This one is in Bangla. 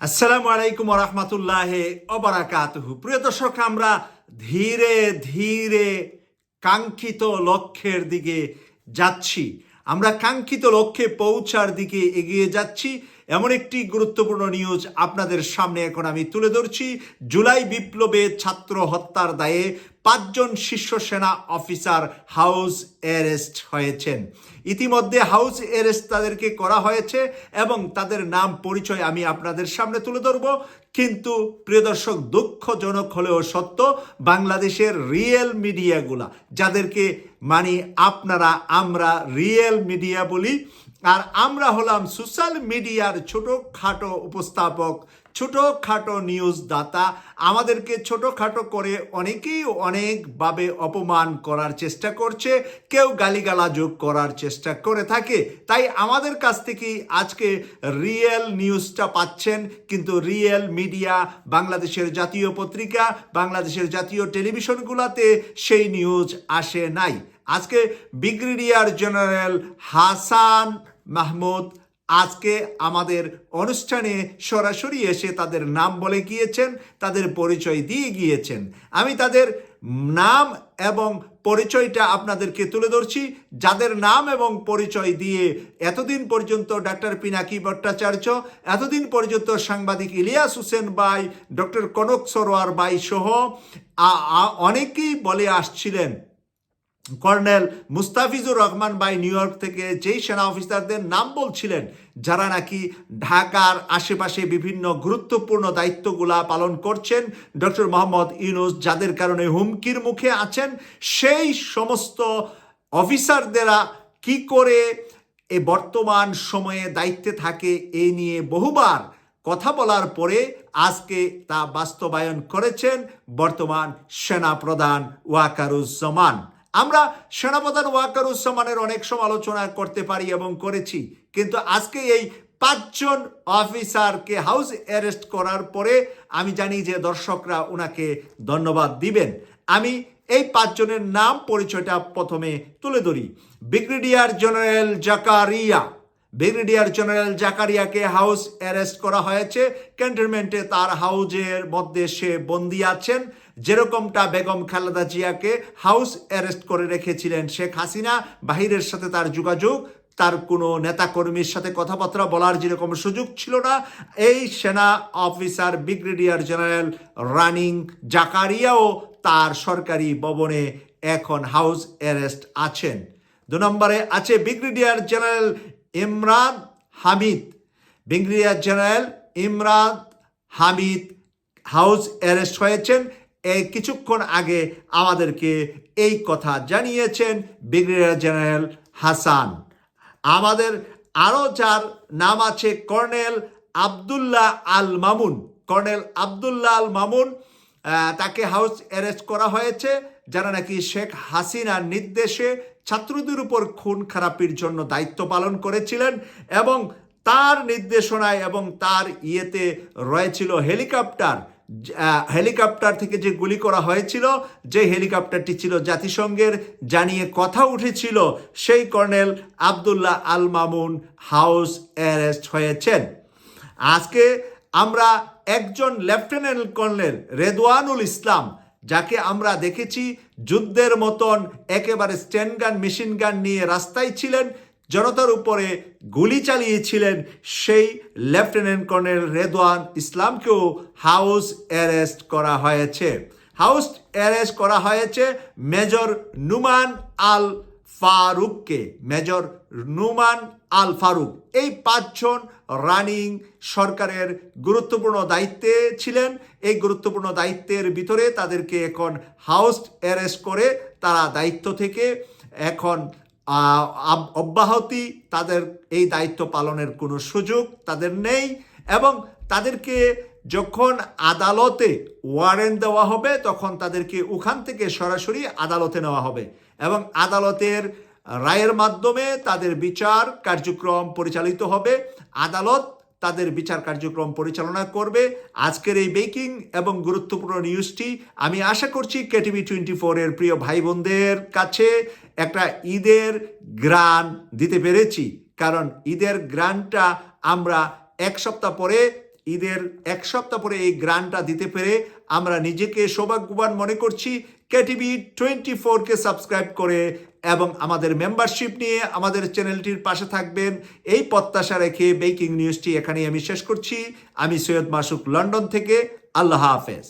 আসসালামু আলাইকুম রহমতুল্লাহ অবরাকাতহু প্রিয় দর্শক, আমরা ধীরে ধীরে কাঙ্ক্ষিত লক্ষ্যের দিকে যাচ্ছি। আমরা কাঙ্ক্ষিত লক্ষ্যে পৌঁছার দিকে এগিয়ে যাচ্ছি। এমন একটি গুরুত্বপূর্ণ নিউজ আপনাদের সামনে এখন আমি তুলে ধরছি। জুলাই বিপ্লবে ছাত্র হত্যার দায়ে পাঁচজন শীর্ষ সেনা অফিসার হাউস অ্যারেস্ট হয়েছেন। ইতিমধ্যে হাউস অ্যারেস্ট তাদেরকে করা হয়েছে এবং তাদের নাম পরিচয় আমি আপনাদের সামনে তুলে ধরব। কিন্তু প্রিয় দর্শক, দুঃখজনক হলেও সত্য, বাংলাদেশের রিয়েল মিডিয়াগুলা, যাদেরকে মানে আপনারা, আমরা রিয়েল মিডিয়া বলি আর আমরা হলাম সোশ্যাল মিডিয়ার ছোটোখাটো উপস্থাপক, ছোটোখাটো নিউজ দাতা আমাদেরকে ছোটোখাটো করে অনেকেই অনেকভাবে অপমান করার চেষ্টা করছে, কেউ গালিগালাযোগ করার চেষ্টা করে থাকে। তাই আমাদের কাছ থেকেই আজকে রিয়েল নিউজটা পাচ্ছেন। কিন্তু রিয়েল মিডিয়া, বাংলাদেশের জাতীয় পত্রিকা, বাংলাদেশের জাতীয় টেলিভিশনগুলোতে সেই নিউজ আসে নাই। আজকে ব্রিগেডিয়ার জেনারেল হাসান মাহমুদ আজকে আমাদের অনুষ্ঠানে সরাসরি এসে তাদের নাম বলে গিয়েছেন, তাদের পরিচয় দিয়ে গিয়েছেন। আমি তাদের নাম এবং পরিচয়টা আপনাদেরকে তুলে ধরছি। যাদের নাম এবং পরিচয় দিয়ে এতদিন পর্যন্ত ডাক্তার পিনাকি ভট্টাচার্য, এতদিন পর্যন্ত সাংবাদিক ইলিয়াস হোসেন বাই ডক্টর কনক সরোয়ার বাই সহ অনেকেই বলে আসছিলেন। কর্নেল মুস্তাফিজুর রহমান বাই নিউ ইয়র্ক থেকে যেই সেনা অফিসারদের নাম বলছিলেন, যারা নাকি ঢাকার আশেপাশে বিভিন্ন গুরুত্বপূর্ণ দায়িত্বগুলা পালন করছেন, ডক্টর মোহাম্মদ ইউনুস যাদের কারণে হুমকির মুখে আছেন, সেই সমস্ত অফিসারদেরা কি করে এ বর্তমান সময়ে দায়িত্বে থাকে এ নিয়ে বহুবার কথা বলার পরে আজকে তা বাস্তবায়ন করেছেন বর্তমান সেনাপ্রধান ওয়াকারুজ্জামান। আমরা সেনাপ্রধান উসমানের অনেক সময় আলোচনা করতে পারি এবং করেছি, কিন্তু আজকে এই পাঁচজন অফিসারকে হাউস অ্যারেস্ট করার পরে আমি জানি যে দর্শকরা ওনাকে ধন্যবাদ দিবেন। আমি এই পাঁচজনের নাম পরিচয়টা প্রথমে তুলে ধরি। Brigadier general Zakaria. Brigadier general জাকারিয়াকে house arrest করা হয়েছে। ক্যান্টনমেন্টে তার হাউজের মধ্যে সে বন্দি আছেন। যেরকমটা বেগম খালেদা জিয়াকে হাউস অ্যারেস্ট করে রেখেছিলেন শেখ হাসিনা, বাহিরের সাথে তার যোগাযোগ, তার কোনো নেতাকর্মীর সাথে কথাবার্তা বলার যেরকম সুযোগ ছিল না, এই সেনা অফিসার ব্রিগেডিয়ার জেনারেল রানিং জাকারিয়াও তার সরকারি ভবনে এখন হাউস অ্যারেস্ট আছেন। দু নম্বরে আছে brigadier general Imran Hamid, brigadier general Imran Hamid house arrest হয়েছেন। এই কিছুক্ষণ আগে আমাদেরকে এই কথা জানিয়েছেন ব্রিগেডিয়ার জেনারেল হাসান। আমাদের আরও যার নাম আছে, কর্নেল আবদুল্লাহ আল মামুন। কর্নেল আবদুল্লাহ আল মামুন তাকে হাউস অ্যারেস্ট করা হয়েছে, যারা নাকি শেখ হাসিনার নির্দেশে ছাত্রদের উপর খুন খারাপির জন্য দায়িত্ব পালন করেছিলেন এবং তার নির্দেশনায় এবং তার ইয়েতে রয়েছিল হেলিকপ্টার হেলিকপ্টার থেকে যে গুলি করা হয়েছিল, যে হেলিকপ্টারটি ছিল জাতিসংঘের, জানিয়ে কথা উঠেছিল সেই colonel Abdullah Al Mamun house arrest হয়েছেন। আজকে আমরা একজন লেফটেন্যান্ট কর্নেল রেদওয়ানুল ইসলাম, যাকে আমরা দেখেছি যুদ্ধের মতন একেবারে স্ট্যান্ড গান, মেশিন গান নিয়ে রাস্তায় ছিলেন, জনতার উপরে গুলি চালিয়েছিলেন সেই লেফটেন্যান্ট কর্নেল রেদওয়ান ইসলামকেও হাউস অ্যারেস্ট করা হয়েছে। হাউস অ্যারেস্ট করা হয়েছে মেজর নুমান আল ফারুককে, মেজর নুমান আল ফারুক এই পাঁচজন রানিং সরকারের গুরুত্বপূর্ণ দায়িত্বে ছিলেন। এই গুরুত্বপূর্ণ দায়িত্বের ভিতরে তাদেরকে এখন হাউস অ্যারেস্ট করে তারা দায়িত্ব থেকে এখন অব্যাহতি, তাদের এই দায়িত্ব পালনের কোনো সুযোগ তাদের নেই এবং তাদেরকে যখন আদালতে ওয়ারেন্ট দেওয়া হবে, তখন তাদেরকে ওখান থেকে সরাসরি আদালতে নেওয়া হবে। এবং আদালতের রায়ের মাধ্যমে তাদের বিচার কার্যক্রম পরিচালিত হবে। আদালত তাদের বিচার কার্যক্রম পরিচালনা করবে। আজকের এই বেকিং এবং গুরুত্বপূর্ণ নিউজটি আমি আশা করছি কেটিভি টোয়েন্টি ফোরের প্রিয় ভাই বোনদের কাছে একটা ঈদের গ্রান দিতে পেরেছি। কারণ ঈদের গ্রানটা আমরা এক সপ্তাহ পরে ঈদের এক সপ্তাহ পরে এই গ্রানটা দিতে পেরে আমরা নিজেকে সৌভাগ্যবান মনে করছি। কেটিভি টোয়েন্টি ফোরকে সাবস্ক্রাইব করে এবং আমাদের মেম্বারশিপ নিয়ে আমাদের চ্যানেলটির পাশে থাকবেন। এই প্রত্যাশা রেখে বেকিং নিউজটি এখানেই আমি শেষ করছি। আমি সৈয়দ মাসুক লন্ডন থেকে। আল্লাহ হাফেজ।